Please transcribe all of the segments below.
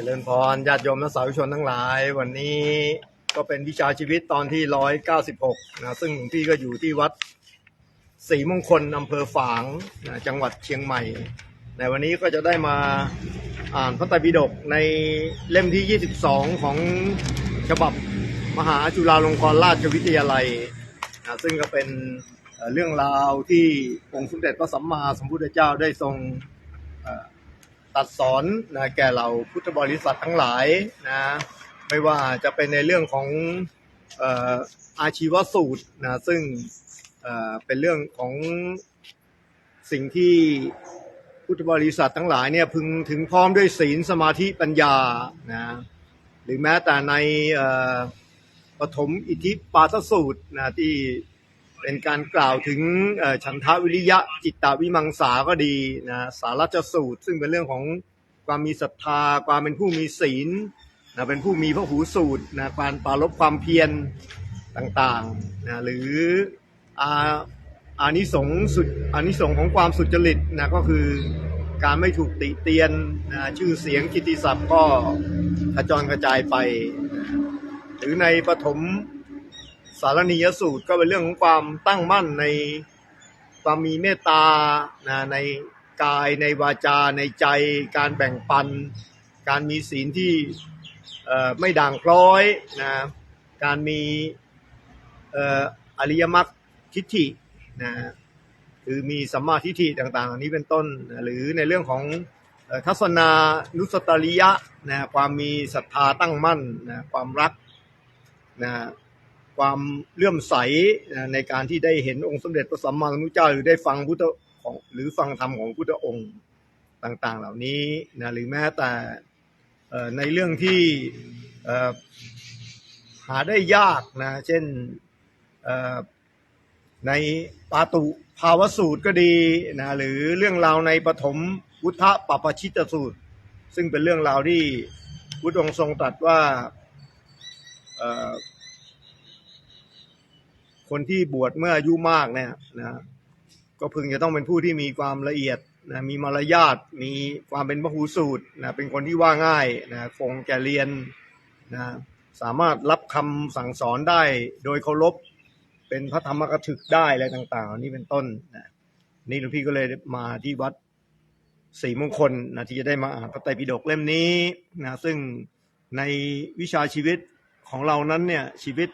จริญพรญาติโยมและสาธุชนทั้งหลาย วันนี้ก็เป็นวิชาชีวิตตอนที่ร้อยเก้าสิบหกนะซึ่งหลวงพี่ก็อยู่ที่วัดศรีมงคลอำเภอฝางนะจังหวัดเชียงใหม่ ในวันนี้ก็จะได้มาอ่านพระไตรปิฎกในเล่มที่ 22 ของฉบับมหาจุฬาลงกรณราชวิทยาลัยนะซึ่งก็เป็นเรื่องราวที่องค์สมเด็จพระสัมมาสัมพุทธเจ้าได้ทรง ตัดสอนนะแก่เราพุทธบริษัททั้งหลายนะไม่ว่าจะเป็นในเรื่องของออาชีวสูตรนะซึ่งเป็นเรื่องของสิ่งที่พุทธบริษัททั้งหลายเนี่ยพึงถึงพร้อมด้วยศีลสมาธิปัญญานะหรือแม้แต่ในปฐมอิทธิปาทสูตรนะที่ เป็นการกล่าวถึงฉันทะวิริยะจิตตวิมังสาก็ดีนะสารัจสูตร ซึ่งเป็นเรื่องของความมีศรัทธา ความเป็นผู้มีศีลนะเป็นผู้มีพระหูสูตรนะการปรารบความเพียรต่างๆนะหรืออาอานิสงส์สุดอานิสงส์ของความสุจริตนะก็คือการไม่ถูกติเตียนนะชื่อเสียงกิติศัพท์ก็กระจรกระจายไป หรือในปฐม สารณียสูตรก็เป็นเรื่องของความตั้งมั่นในความมีเมตตานะในกายในวาจาในใจ การแบ่งปัน การมีศีลที่ไม่ด่างพร้อยนะการมีอริยมรรคทิฏฐินะคือมีสัมมาทิฏฐิต่างๆ นี้เป็นต้น หรือในเรื่องของทัศนานุสตริยะนะความมีศรัทธาตั้งมั่นนะความรักนะ ความเลื่อมใสในการที่ได้เห็นองค์สมเด็จพระสัมมาสัมพุทธเจ้าหรือได้ฟังพุทธของหรือฟังธรรมของพุทธองค์ต่างๆ เหล่านี้นะหรือแม้แต่ในเรื่องที่หาได้ยากนะเช่นในปาตุภาวสูตรก็ดีนะหรือเรื่องราวในปฐมพุทธปปชิตสูตร ซึ่งเป็นเรื่องราวที่พุทธองค์ทรงตรัสว่า คนที่บวชเมื่ออายุมากเนี่ยนะก็พึงจะต้องเป็นผู้ที่มีความละเอียดนะมีมารยาทมีความเป็นพหูสูตรนะเป็นคนที่ว่าง่ายนะคงแก่เรียนนะสามารถรับคำสั่งสอนได้โดยเคารพเป็นพระธรรมกถึกได้อะไรต่างๆนนี้เป็นต้นนะนี่หลวงพี่ก็เลยมาที่วัดศรีมงคลนะที่จะได้มาอ่านพระไตรปิฎกเล่มนี้นะซึ่งในวิชาชีวิตของเรานั้นเนี่ยชีวิต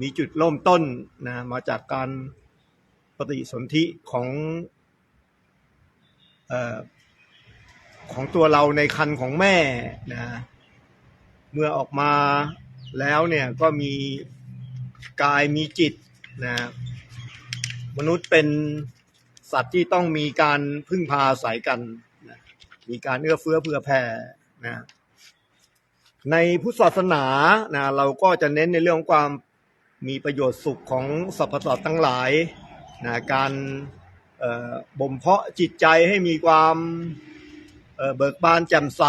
มีจุดเริ่มต้นนะมาจากการปฏิสนธิของเอ่อของตัวเราในคันของแม่นะเมื่อออกมาแล้วเนี่ยก็มีกายมีจิตนะมนุษย์เป็นสัตว์ที่ต้องมีการพึ่งพาอาศัยกันนะมีการเอื้อเฟื้อเผื่อแผ่นะในพุทธศาสนานะเราก็จะเน้นในเรื่องของความ มีประโยชน์สุขของสรรพสัตว์ทั้งหลายนะการบ่มเพาะจิตใจให้มีความเเบิกบานแจ่มใส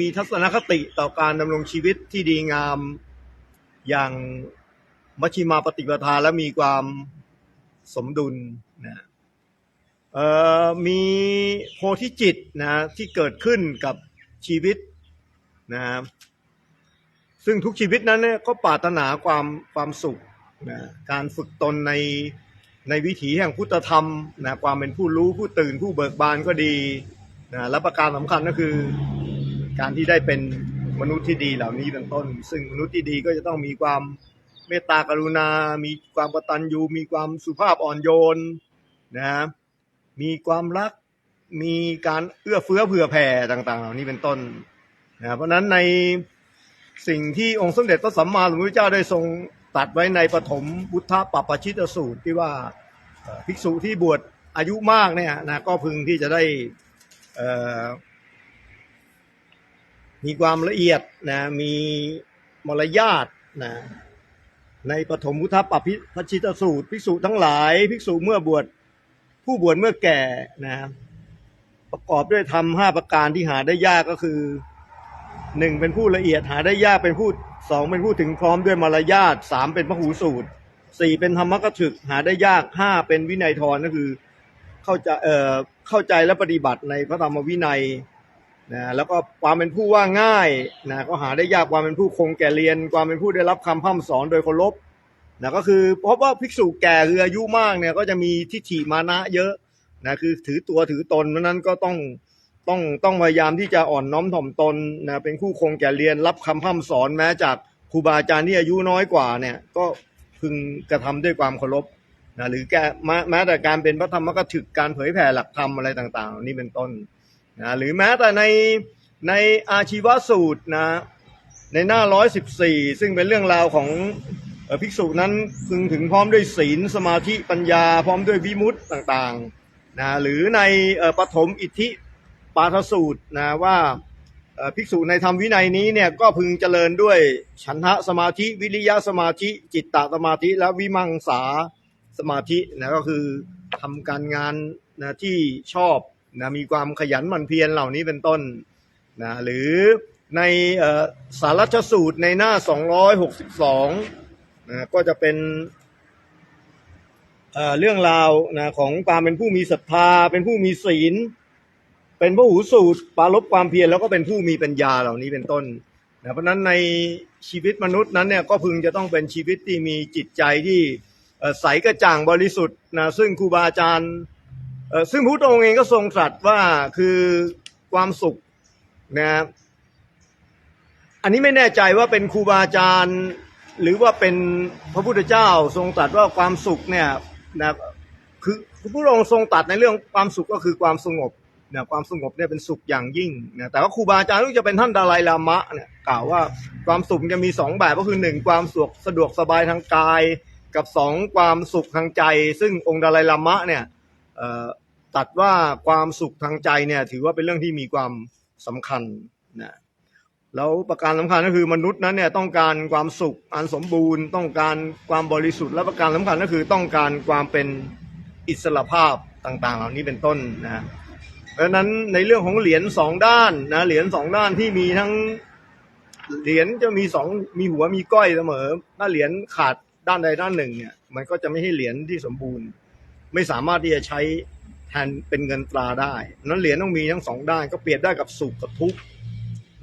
มีทัศนคติต่อการดำรงชีวิตที่ดีงามอย่างมัชฌิมาปฏิปทาและมีความสมดุลนะมีโพธิจิตนะที่เกิดขึ้นกับชีวิตนะซึ่งทุกชีวิตนั้นเนี่ยก็ปรารถนาความความสุข นะการฝึกตนในในวิถีแห่งพุทธธรรมนะความเป็นผู้รู้ผู้ตื่นผู้เบิกบานก็ดีนะและประการสำคัญก็คือ การที่ได้เป็นมนุษย์ที่ดีเหล่านี้เป็นต้น ซึ่งมนุษย์ที่ดีก็จะต้องมีความเมตตากรุณา มีความกตัญญูมีความสุภาพอ่อนโยนนะมีความรักมีการเอื้อเฟื้อเผื่อแผ่ต่างๆ เหล่านี้เป็นต้นนะเพราะฉะนั้นในสิ่งที่องค์สมเด็จพระสัมมาสัมพุทธเจ้าได้ทรง ตัดไว้ในปฐมพุทธปปชิตสูตรที่ว่าภิกษุที่บวชอายุมากเนี่ยนะก็พึงที่จะได้มีความละเอียดนะมีมารยาทนะในปฐมพุทธปปพชิตสูตร ภิกษุทั้งหลาย ภิกษุเมื่อบวชผู้บวชเมื่อแก่นะประกอบด้วยธรรมห้าประการที่หาได้ยากก็คือ หนึ่งเป็นผู้ละเอียดหาได้ยากเป็นผู้สองเป็นผู้ถึงพร้อมด้วยมารยาทสามเป็นพหูสูตรสี่เป็นธรรมกถึกหาได้ยากห้าเป็นวินัยทรก็คือเข้าใจเอ่อเข้าใจและปฏิบัติในพระธรรมวินัยนะแล้วก็ความเป็นผู้ว่าง่ายนะก็หาได้ยากความเป็นผู้คงแก่เรียน ความเป็นผู้ได้รับคำพร่ำสอนโดยเคารพนะก็คือเพราะว่าภิกษุแก่คืออายุมากเนี่ยก็จะมีทิฏฐิมานะเยอะนะคือถือตัวถือตนเพราะฉะนั้นก็ต้อง ต้องต้องพยายามที่จะอ่อนน้อมถ่อมตนนะเป็นผู้คงแก่เรียนรับคำพร่ำสอนแม้จากครูบาอาจารย์ที่อายุน้อยกว่าเนี่ยก็พึงกระทำด้วยความเคารพนะหรือแกแม้แม้แต่การเป็นพระธรรมกถึกการเผยแผ่หลักธรรมอะไรต่างๆ นี่เป็นต้นนะหรือแม้แต่ในในอาชีวสูตรนะในหน้าร้อยสิบสี่ซึ่งเป็นเรื่องราวของภิกษุนั้นพึงถึงพร้อมด้วยศีลสมาธิปัญญาพร้อมด้วยวิมุตติต่างๆนะหรือในปฐมอิทธิ ปาทสูตรนะว่าภิกษุในธรรมวินัยนี้เนี่ยก็พึงเจริญด้วยฉันทะสมาธิวิริยะสมาธิ จิตตสมาธิและวิมังสาสมาธินะก็คือทำการงานนะที่ชอบนะมีความขยันหมั่นเพียรเหล่านี้เป็นต้นนะหรือในสารัชสูตรในหน้า 262นะก็จะเป็นเเรื่องราวนะของความเป็นผู้มีศรัทธาเป็นผู้มีศีล เป็นผู้หูสูตรปรารบความเพียรแล้วก็เป็นผู้มีปัญญาเหล่านี้เป็นต้นนะเพราะนั้นในชีวิตมนุษย์นั้นเนี่ยก็พึงจะต้องเป็นชีวิตที่มีจิตใจที่ใสกระจ่างบริสุทธิ์นะซึ่งครูบาอาจารย์ซึ่งพระพุทธองค์เองก็ทรงตรัสว่าคือความสุขนะครับอันนี้ไม่แน่ใจว่าเป็นครูบาอาจารย์ หรือว่าเป็นพระพุทธเจ้าทรงตรัสว่าความสุขเนี่ยนะคือพระพุทธองค์ทรงตรัสในเรื่องความสุขก็คือความสงบ นะความสงบเนี่ยเป็นสุขอย่างยิ่งนะแต่ว่าครูบาอาจารย์ที่จะเป็นท่านดาลายลามะเนี่ยกล่าวว่าความสุขจะมีสองแบบก็คือหนึ่งความสุขสะดวกสบายทางกาย กับสองความสุขทางใจ ซึ่งองค์ดาลายลามะเนี่ยตัดว่าความสุขทางใจเนี่ยถือว่าเป็นเรื่องที่มีความสำคัญนะแล้วประการสำคัญก็คือมนุษย์นั้นเนี่ยต้องการความสุขอันสมบูรณ์ ต้องการความบริสุทธิ์และประการสำคัญก็คือต้องการความเป็นอิสระภาพต่าง ๆ เหล่านี้เป็นต้นนะ เพราะนั้นในเรื่องของเหรียญสองด้านนะเหรียญสองด้านที่มีทั้งเหรียญจะมีสองมีหัวมีก้อยเสมอ ถ้าเหรียญขาดด้านใดด้านหนึ่งเนี่ย มันก็จะไม่ใช่เหรียญที่สมบูรณ์ ไม่สามารถที่จะใช้แทนเป็นเงินตราได้นั้นเหรียญต้องมีทั้งสองด้าน ก็เปรียบได้กับสุขกับทุกข์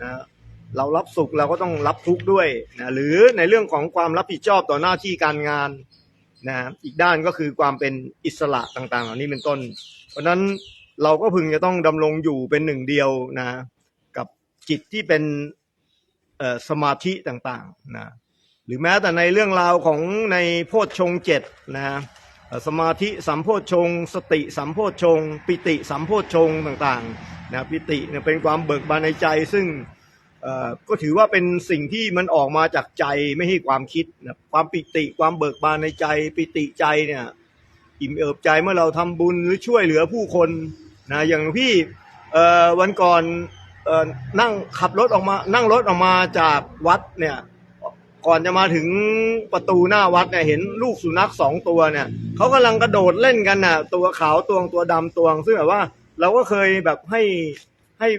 นะเรารับสุขเราก็ต้องรับทุกข์ด้วยนะหรือในเรื่องของความรับผิดชอบต่อหน้าที่การงานนะอีกด้านก็คือความเป็นอิสระต่างๆ เหล่านี้เป็นต้น เพราะฉะนั้น เราก็พึงจะต้องดำรงอยู่เป็นหนึ่งเดียวนะ กับจิตที่เป็นสมาธิต่างๆนะหรือแม้แต่ในเรื่องราวของในโพชฌงเจ็ดนะสมาธิสัมโพชฌงสติสัมโพชฌงปิติสัมโพชฌงต่างๆนะปิติเนี่ยเป็นความเบิกบานในใจซึ่งก็ถือว่าเป็นสิ่งที่มันออกมาจากใจไม่ใช่ความคิดนะความปิติความเบิกบานในใจ ปิติใจเนี่ยอิ่มเอิบใจเมื่อเราทำบุญหรือช่วยเหลือผู้คน นะอย่างพี่วันก่อนออนั่งขับรถออกมานั่งรถออกมาจากวัดเนี่ยก่อนจะมาถึงประตูหน้าวัดเนี่ยเห็นลูกสุนัขสองตัวเนี่ยเขากำลังกระโดดเล่นกันน่ะ ตัวขาวตัวตัวดำตัวงซึ่งแบบว่า เราก็เคยแบบให้ให้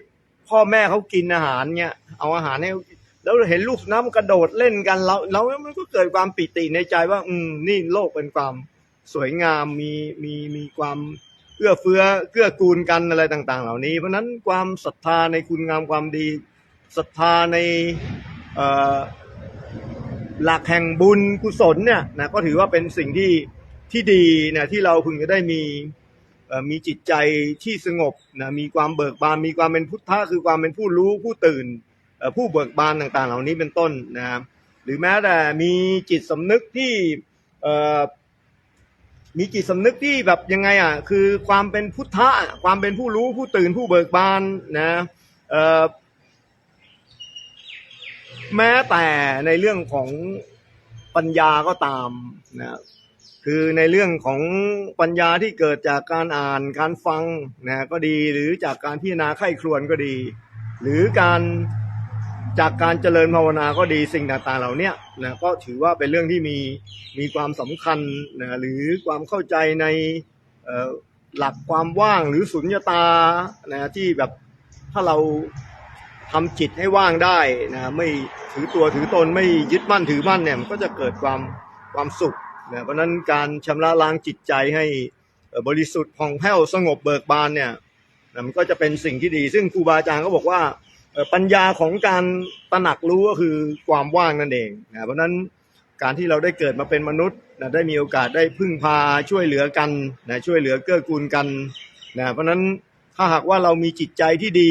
พ่อแม่เขากินอาหารเนี่ยเอาอาหารให้เขาแล้วเห็นลูกสุนัขกระโดดเล่นกันเราเรามันก็เกิดความปิติในใจว่า อืมนี่โลกเป็นความสวยงามมีมีมีความ เอื้อเฟื้อเกื้อกูลกันอะไรต่าง ๆ เหล่านี้ เพราะนั้นความศรัทธาในคุณงามความดีศรัทธาในหลักแห่งบุญกุศลเนี่ยนะก็ถือว่าเป็นสิ่งที่ที่ดีนะที่เราพึงจะได้มีมีจิตใจที่สงบนะมีความเบิกบานมีความเป็นพุทธะคือความเป็นผู้รู้ผู้ตื่นผู้เบิกบานต่าง ๆ เหล่านี้เป็นต้นนะครับหรือแม้แต่มีจิตสำนึกที่ มีจิตสำนึกที่แบบยังไงอะคือความเป็นพุทธะความเป็นผู้รู้ผู้ตื่นผู้เบิกบานนะเอ่อแม้แต่ในเรื่องของปัญญาก็ตามนะคือในเรื่องของปัญญาที่เกิดจากการอ่านการฟังนะก็ดีหรือจากการพิจารณาไข้ครวนก็ดี หรือการ จากการเจริญภาวนาก็ดีสิ่งต่างๆเหล่านี้นะก็ถือว่าเป็นเรื่องที่มีมีความสำคัญนะหรือความเข้าใจในหลักความว่างหรือสุญญตานะที่แบบถ้าเราทำจิตให้ว่างได้นะไม่ถือตัวถือตนไม่ยึดมั่นถือมั่นเนี่ยมันก็จะเกิดความความสุขนะเพราะนั้นการชำระล้างจิตใจให้บริสุทธิ์ผ่องแผ้วสงบเบิกบานเนี่ยนะมันก็จะเป็นสิ่งที่ดี ซึ่งครูบาอาจารย์ก็บอกว่า ปัญญาของการตระหนักรู้ก็คือความว่างนั่นเองนะเพราะนั้นการที่เราได้เกิดมาเป็นมนุษย์นะได้มีโอกาสได้พึ่งพาช่วยเหลือกันนะช่วยเหลือเกื้อกูลกันนะเพราะนั้นถ้าหากว่าเรามีจิตใจที่ดี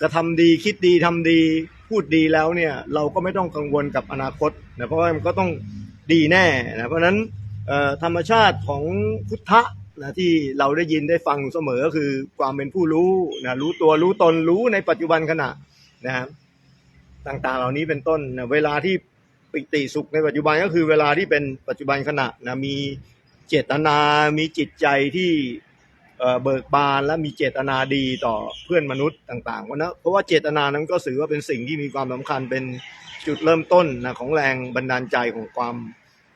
กระทำดีคิดดีทำดีพูดดีแล้วเนี่ยเราก็ไม่ต้องกังวลกับอนาคตนะเพราะว่ามันก็ต้องดีแน่นะเพราะนั้นธรรมชาติของพุทธะ นะที่เราได้ยินได้ฟังเสมอก็คือความเป็นผู้รู้นะรู้ตัวรู้ตนรู้ในปัจจุบันขณะนะครับต่างๆ เหล่านี้เป็นต้นนะเวลาที่ปิติสุขในปัจจุบันก็คือเวลาที่เป็นปัจจุบันขณะนะมีเจตนา มีจิตใจที่เบิกบานและมีเจตนาดีต่อเพื่อนมนุษย์ต่างๆเพราะนะเพราะว่าเจตนานั้นก็ถือว่าเป็นสิ่งที่มีความสำคัญเป็นจุดเริ่มต้นนะของแรงบันดาลใจของความ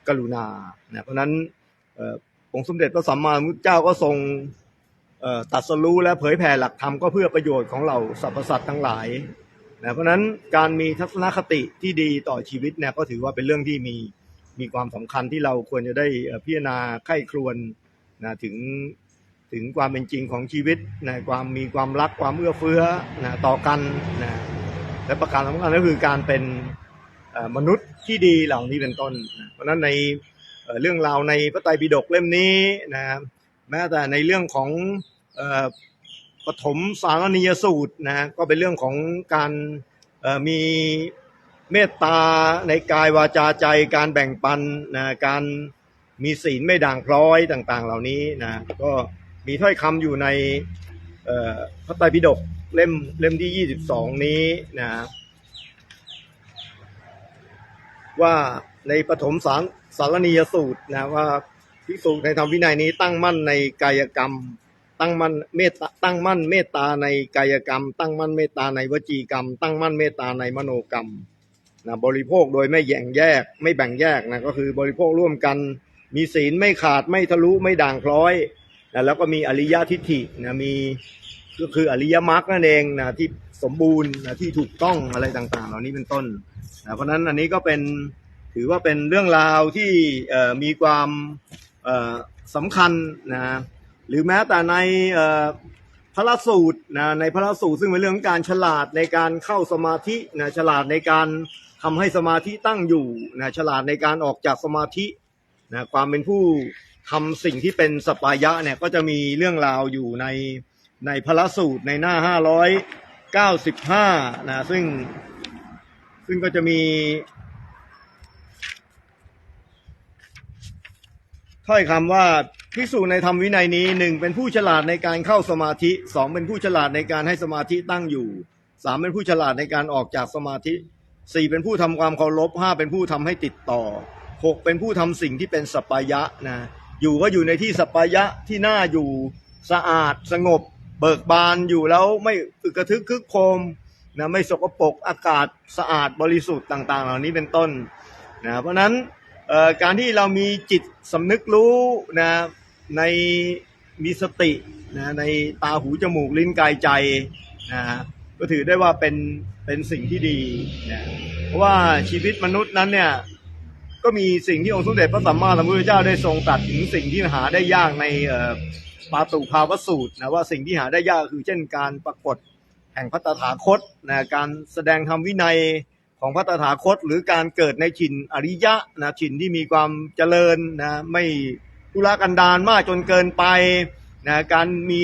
กรุณานะเพราะฉะนั้นเองค์สมเด็จพระสัมมาสัมพุทธเจ้าก็ทรงตรัสรู้และเผยแผ่หลักธรรมก็เพื่อประโยชน์ของเราสรรพสัตว์ทั้งหลายนะเพราะฉะนั้นการมีทัศนคติที่ดีต่อชีวิตเนี่ยก็ถือว่าเป็นเรื่องที่มีมีความสำคัญที่เราควรจะได้พิจารณาไข้ครวนนะถึงถึงความเป็นจริงของชีวิตนะความมีความรักความเอื้อเฟื้อนะต่อกันนะและประการสำคัญก็คือการเป็นมนุษย์ที่ดีเหล่านี้เป็นต้น เพราะฉะนั้นใน เรื่องราวในพระไตรปิฎกเล่มนี้นะครับแม้แต่ในเรื่องของปฐมสารนิยสูตรนะก็เป็นเรื่องของการมีเมตตาในกายวาจาใจการแบ่งปันนะการมีศีลไม่ด่างพร้อยต่างๆ เหล่านี้นะก็มีถ้อยคำอยู่ในพระไตรปิฎกเล่มเล่มที่ 22 นี้นะว่าในปฐมสาร สารณียสูตรนะว่าภิกษุในธรรมวินัยนี้ตั้งมั่นในกายกรรม ตั้งมั่นเมตตาตั้งมั่นเมตตาในกายกรรม ตั้งมั่นเมตตาในวจีกรรม ตั้งมั่นเมตตาในมโนกรรมนะบริโภคโดยไม่แย่งแยก ไม่แบ่งแยกนะก็คือบริโภคร่วมกัน มีศีลไม่ขาดไม่ทะลุไม่ด่างพร้อยนะแล้วก็มีอริยทิฏฐินะมีก็คืออริยมรรคนั่นเองนะที่สมบูรณ์นะที่ถูกต้องอะไรต่างๆ เหล่านี้เป็นต้นนะเพราะนั้นอันนี้ก็เป็น ถือว่าเป็นเรื่องราวที่มีความสำคัญนะหรือแม้แต่ในพระสูตรนะในพระสูตรซึ่งเป็นเรื่องการฉลาดในการเข้าสมาธินะฉลาดในการทำให้สมาธิตั้งอยู่นะฉลาดในการออกจากสมาธินะความเป็นผู้ทำสิ่งที่เป็นสปายะเนี่ยก็จะมีเรื่องราวอยู่ในในพระสูตรในหน้า 595นะซึ่งซึ่งก็จะมี ถ้อยคำว่าภิกษุในธรรมวินัยนี้หนึ่งเป็นผู้ฉลาดในการเข้าสมาธิสองเป็นผู้ฉลาดในการให้สมาธิตั้งอยู่สามเป็นผู้ฉลาดในการออกจากสมาธิสี่เป็นผู้ทำความเคารพห้าเป็นผู้ทำให้ติดต่อหกเป็นผู้ทำสิ่งที่เป็นสปปายะนะอยู่ก็อยู่ในที่สปปายะที่น่าอยู่สะอาดสงบ เบิกบานอยู่แล้วไม่อึกระทึกคึกโครมนะไม่สกปรกอากาศสะอาดบริสุทธิ์ต่าง ๆ เหล่านี้เป็นต้นนะเพราะฉะนั้น การที่เรามีจิตสำนึกรู้นะในมีสตินะในตาหูจมูกลิ้นกายใจนะก็ถือได้ว่าเป็นเป็นสิ่งที่ดีนะเพราะว่าชีวิตมนุษย์นั้นเนี่ยก็มีสิ่งที่องค์สมเด็จพระสัมมาสัมพุทธเจ้าได้ทรงตรัสถึงสิ่งที่หาได้ยากในปาตุภาวสูตรนะว่าสิ่งที่หาได้ยากคือเช่นการปรากฏแห่งพระตถาคตนะการแสดงธรรมวินัย ของพระตถาคต หรือการเกิดในถิ่นอริยะนะถิ่นที่มีความเจริญนะไม่ทุรกันดารมากจนเกินไปนะการมี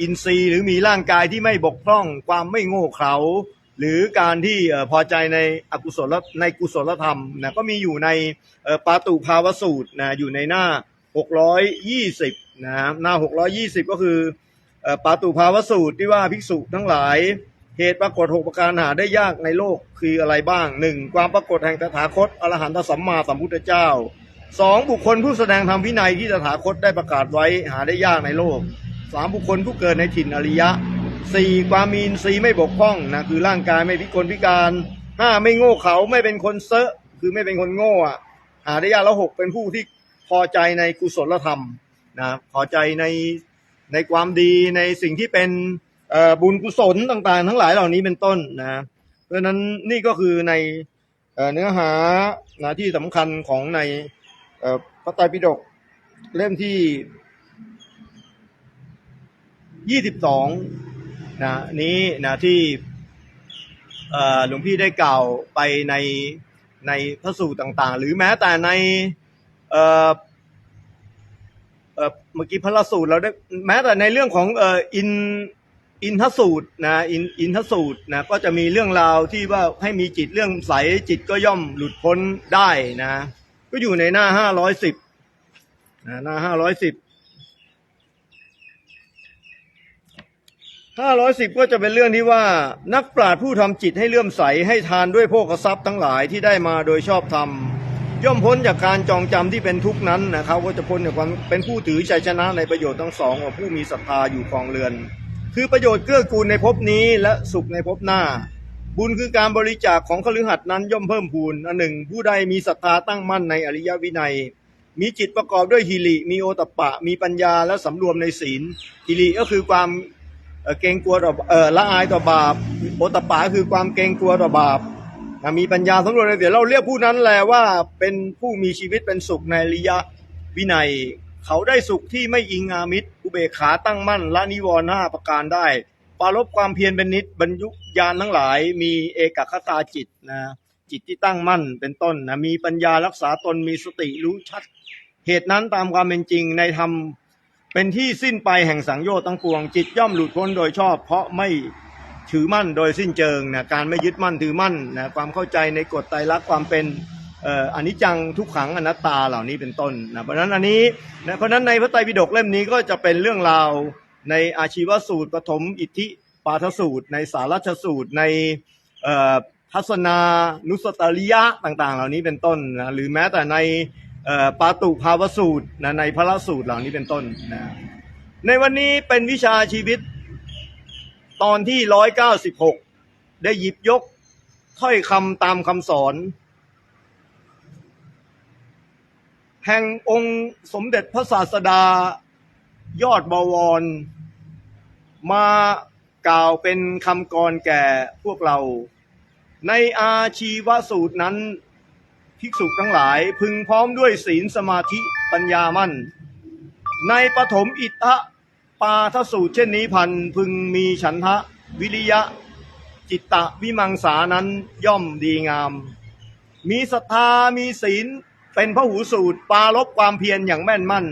อินทรีย์หรือมีร่างกายที่ไม่บกพร่องความไม่โง่เขลาหรือการที่พอใจในอกุศลในกุศลธรรมนะก็มีอยู่ในปาตุภาวสูตรนะอยู่ในหน้า 620นะหน้า 620 ก็คือเอ่อปาตุภาวสูตรที่ว่าภิกษุทั้งหลาย เหตุปรากฏหกประการหาได้ยากในโลกคืออะไรบ้างหนึ่งความปรากฏแห่งตถาคตอรหันตสัมมาสัมพุทธเจ้าสองบุคคลผู้แสดงธรรมวินัยที่ตถาคตได้ประกาศไว้หาได้ยากในโลกสามบุคคลผู้เกิดในถิ่นอริยะสี่ความมีนทรีย์ไม่บกพร่องนะคือร่างกายไม่พิกลพิการห้าไม่โง่เขาไม่เป็นคนเซอะคือไม่เป็นคนโง่อะหาได้ยากแล้วหกเป็นผู้ที่พอใจในกุศลธรรมนะพอใจในในความดีในสิ่งที่เป็น บุญกุศลต่างๆ ทั้งหลายเหล่านี้เป็นต้นนะ เพราะฉะนั้นนี่ก็คือในเอเนื้อหานะที่สำคัญของในพระไตรปิฎกเล่มที่ยี่สิบสองนะนี้นะที่หลวงพี่ได้กล่าวไปในในพระสูตรต่าง ๆ หรือแม้แต่ในเเมื่อกี้พระสูตรเราได้แม้แต่ในเรื่องของอออิน อินทสูตรนะอินอินทสูตรนะก็จะมีเรื่องราวที่ว่าให้มีจิตเรื่องใสจิตก็ย่อมหลุดพ้นได้นะ ก็อยู่ในหน้าห้าร้อยสิบนะหน้าห้าร้อยสิบห้าร้อยสิบก็จะเป็นเรื่องที่ว่านักปราชญ์ผู้ทำจิตให้เลื่อมใสให้ทานด้วยโภคทรัพย์ทั้งหลายที่ได้มาโดยชอบธรรมย่อมพ้นจากการจองจำที่เป็นทุกข์นั้นนะครับ ก็จะพ้นจากความเป็นผู้ถือชัยชนะในประโยชน์ทั้งสองของผู้มีศรัทธาอยู่ครองเรือน คือประโยชน์เกื้อกูลในภพนี้และสุขในภพหน้า บุญคือการบริจาคของคฤหัสถ์นั้นย่อมเพิ่มพูนอันหนึ่ง ผู้ใดมีศรัทธาตั้งมั่นในอริยวินัย มีจิตประกอบด้วยฮิริมีโอตปะ มีปัญญาและสำรวมในศีลฮิริก็คือความเอ่อเกรงกลัวต่อเอ่อละอายต่อบาปโอตปาคือความเกรงกลัวต่อบาปมีปัญญาสำรวจเลยเดี๋ยวเราเรียกผู้นั้นแหละว่าเป็นผู้มีชีวิตเป็นสุขในอริยวินัย เขาได้สุขที่ไม่อิงอามิตรอุเบกขาตั้งมั่นละนิวรณ์ห้าประการได้ปรารบความเพียรเป็นนิดบรรยุญาณทั้งหลาย มีเอกคตาจิตนะจิตที่ตั้งมั่นเป็นต้นนะมีปัญญารักษาตนมีสติรู้ชัด เหตุนั้นตามความเป็นจริงในธรรมเป็นที่สิ้นไปแห่งสังโยชน์ทั้งปวง จิตย่อมหลุดพ้นโดยชอบ เพราะไม่ถือมั่นโดยสิ้นเชิงนะการไม่ยึดมั่นถือมั่นนะความเข้าใจในกฎไตรลักษณ์ความเป็น อ่ออนิจจังทุกขังอนัตตาเหล่านี้เป็นต้นนะเพราะนั้นอันนี้นะเพราะนั้นในพระไตรปิฎกเล่มนี้ก็จะเป็นเรื่องราวในอาชีวสูตรปฐมอิทธิปาทสูตร ในสารัชสูตรในทัศนานุสตริยะต่าง ๆ เหล่านี้เป็นต้นนะหรือแม้แต่ในปาตุภาวสูตรนะในพระสูตรเหล่านี้เป็นต้นนะในวันนี้เป็นวิชาชีวิตตอนที่ร้อยเก้าสิบหกได้หยิบยกถ้อยคำตามคำสอน แห่งองค์สมเด็จพระศาสดายอดบวร มากล่าวเป็นคำกรแก่พวกเรา ในอาชีวสูตรนั้น ภิกษุทั้งหลายพึงพร้อมด้วยศีลสมาธิปัญญามั่น ในปฐมอิทธะปาทสูตรเช่นนี้พันพึงมีฉันทะ วิริยะ จิตตะวิมังสานั้นย่อมดีงาม มีศรัทธามีศีล เป็นพระหูสูตรปาลบความเพียรอย่างแม่นมั่น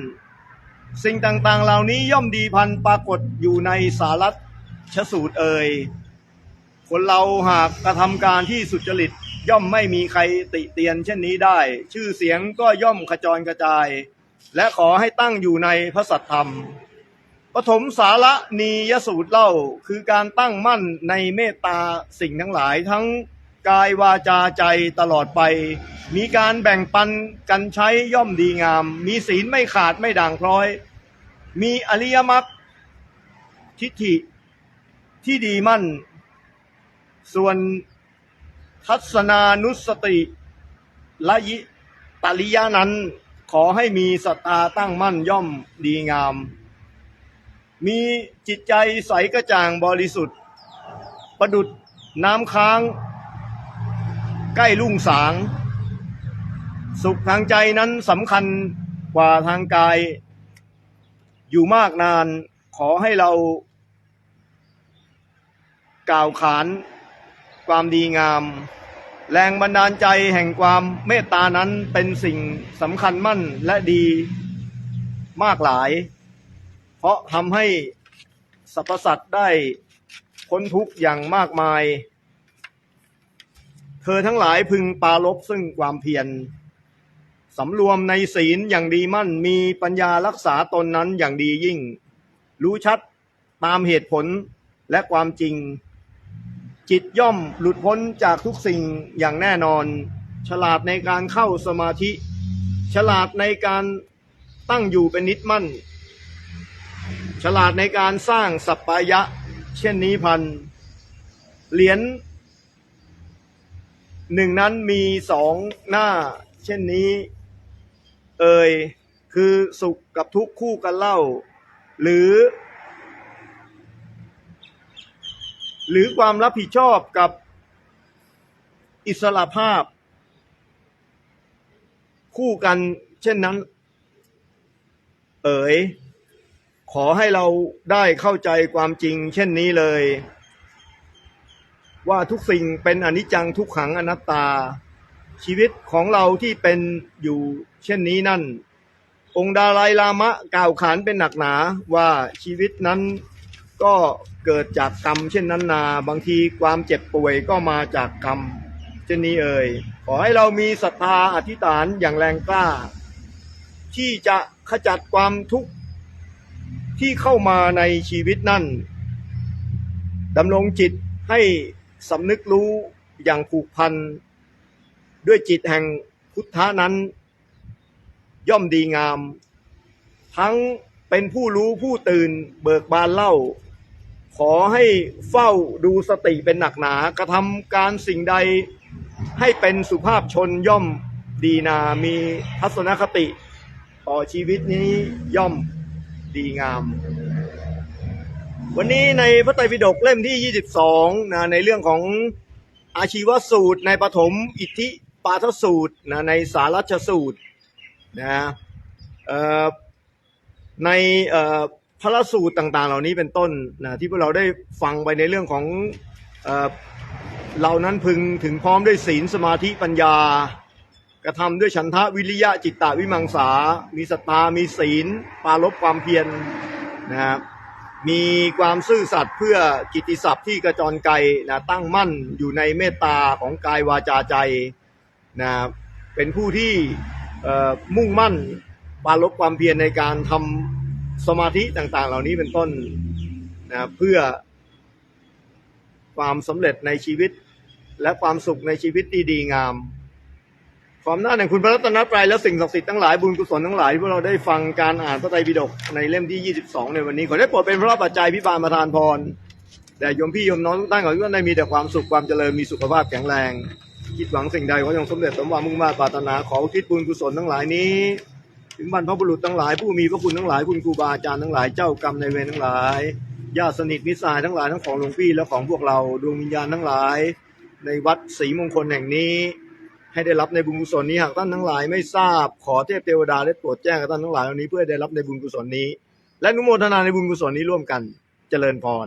สิ่งต่างๆ เหล่านี้ย่อมดีพันปรากฏอยู่ในสารัตชสูตรเอ่ยคนเราหากกระทำการที่สุจริตย่อมไม่มีใครติเตียนเช่นนี้ได้ ชื่อเสียงก็ย่อมขจรกระจาย และขอให้ตั้งอยู่ในพระสัทธรรมปฐมสาระนียสูตรเล่าคือการตั้งมั่นในเมตตาสิ่งทั้งหลายทั้ง กายวาจาใจตลอดไป มีการแบ่งปันกันใช้ย่อมดีงาม มีศีลไม่ขาดไม่ด่างพร้อย มีอริยมรรคทิฏฐิที่ดีมั่น ส่วนทัศนานุสติละยิตริยะนั้นขอให้มีศรัทธาตั้งมั่นย่อมดีงาม มีจิตใจใสกระจ่างบริสุทธิ์ ประดุดน้ำค้าง ใกล้ลุ่งสาง สุขทางใจนั้นสำคัญกว่าทางกาย อยู่มากนานขอให้เรา กล่าวขานความดีงาม แรงบันดาลใจแห่งความเมตตานั้นเป็นสิ่งสำคัญมั่นและดีมากหลาย เพราะทำให้สรรพสัตว์ได้พ้นทุกข์อย่างมากมาย เธอทั้งหลายพึงปรารบซึ่งความเพียรสำรวมในศีลอย่างดีมั่น มีปัญญารักษาตนนั้นอย่างดียิ่ง รู้ชัดตามเหตุผลและความจริง จิตย่อมหลุดพ้นจากทุกสิ่งอย่างแน่นอน ฉลาดในการเข้าสมาธิ ฉลาดในการตั้งอยู่เป็นนิดมั่น ฉลาดในการสร้างสัปปายะ เช่นนี้พันเหรียญ หนึ่งนั้นมีสองหน้า เช่นนี้ เอ่ยคือสุขกับทุกข์คู่กันเล่า หรือ หรือความรับผิดชอบกับอิสระภาพ คู่กันเช่นนั้น เอ๋ยขอให้เราได้เข้าใจความจริงเช่นนี้เลย ว่าทุกสิ่งเป็นอนิจจังทุกขังอนัตตา ชีวิตของเราที่เป็นอยู่เช่นนี้นั่น องค์ดาไลลามะกล่าวขานเป็นหนักหนาว่าชีวิตนั้นก็เกิดจากกรรมเช่นนั้นนา บางทีความเจ็บป่วยก็มาจากกรรมเช่นนี้เอ่ยขอให้เรามีศรัทธาอธิษฐานอย่างแรงกล้า ที่จะขจัดความทุกข์ที่เข้ามาในชีวิตนั่นดำรงจิตให้ สำนึกรู้อย่างผูกพัน ด้วยจิตแห่งพุทธะนั้น ย่อมดีงาม ทั้งเป็นผู้รู้ผู้ตื่นเบิกบานเล่า ขอให้เฝ้าดูสติเป็นหนักหนากระทำการสิ่งใดให้เป็นสุภาพชนย่อมดีนามีทัศนคติ ต่อชีวิตนี้ย่อมดีงาม วันนี้ในพระไตรปิฎกเล่มที่ 22นะในเรื่องของอาชีวสูตรในปฐมอิทธิปาทสูตรนะในสารัชสูตรนะในพระสูตรต่างๆ เหล่านี้เป็นต้นนะที่พวกเราได้ฟังไปในเรื่องของเอ่อเรานั้นพึงถึงพร้อมด้วยศีลสมาธิปัญญากระทำด้วยฉันทะวิริยะจิตตะวิมังสา มีศรัทธามีศีลปรารบความเพียรนะครับ มีความซื่อสัตย์เพื่อกิติศัพท์ที่กระจรไกลนะตั้งมั่นอยู่ในเมตตาของกายวาจาใจนะเป็นผู้ที่เอ่อมุ่งมั่นปรารบความเพียรในการทำสมาธิต่างๆ เหล่านี้เป็นต้นนะเพื่อความสำเร็จในชีวิตและความสุขในชีวิตที่ดีงาม ความน่าแห่งคุณพระรัตนตรัยและสิ่งศักดิ์สิทธิ์ทั้งหลายบุญกุศลทั้งหลายที่พวกเราได้ฟังการอ่านพระไตรปิฎกในเล่มที่ 22 ในวันนี้ ขอได้โปรดเป็นพระปัจจัยพิบาลประทานพรแต่โยมพี่โยมน้องทุกท่านขอให้ท่านได้มีแต่ความสุขความเจริญมีสุขภาพแข็งแรง คิดหวังสิ่งใดขอจงสำเร็จสมหวังมุ่งมา่ปรารถนาขออุทิศบุญกุศลทั้งหลายนี้ ถึงบรรพบุรุษทั้งหลาย ผู้มีพระคุณทั้งหลายคุณครูบาอาจารย์ทั้งหลายเจ้ากรรมในเวรทั้งหลายญาติสนิทมิตรสหายทั้งหลายทั้งของหลวงพี่และของพวกเราดวงวิญญาณทั้งหลาย ในวัดศรีมงคลแห่งนี้ ให้ได้รับในบุญกุศลนี้หากท่านทั้งหลายไม่ทราบขอเทพเทวดาได้โปรดแจ้งกับท่านทั้งหลายเหล่านี้เพื่อได้รับในบุญกุศลนี้ และนุโมทนาในบุญกุศลนี้ร่วมกันเจริญพร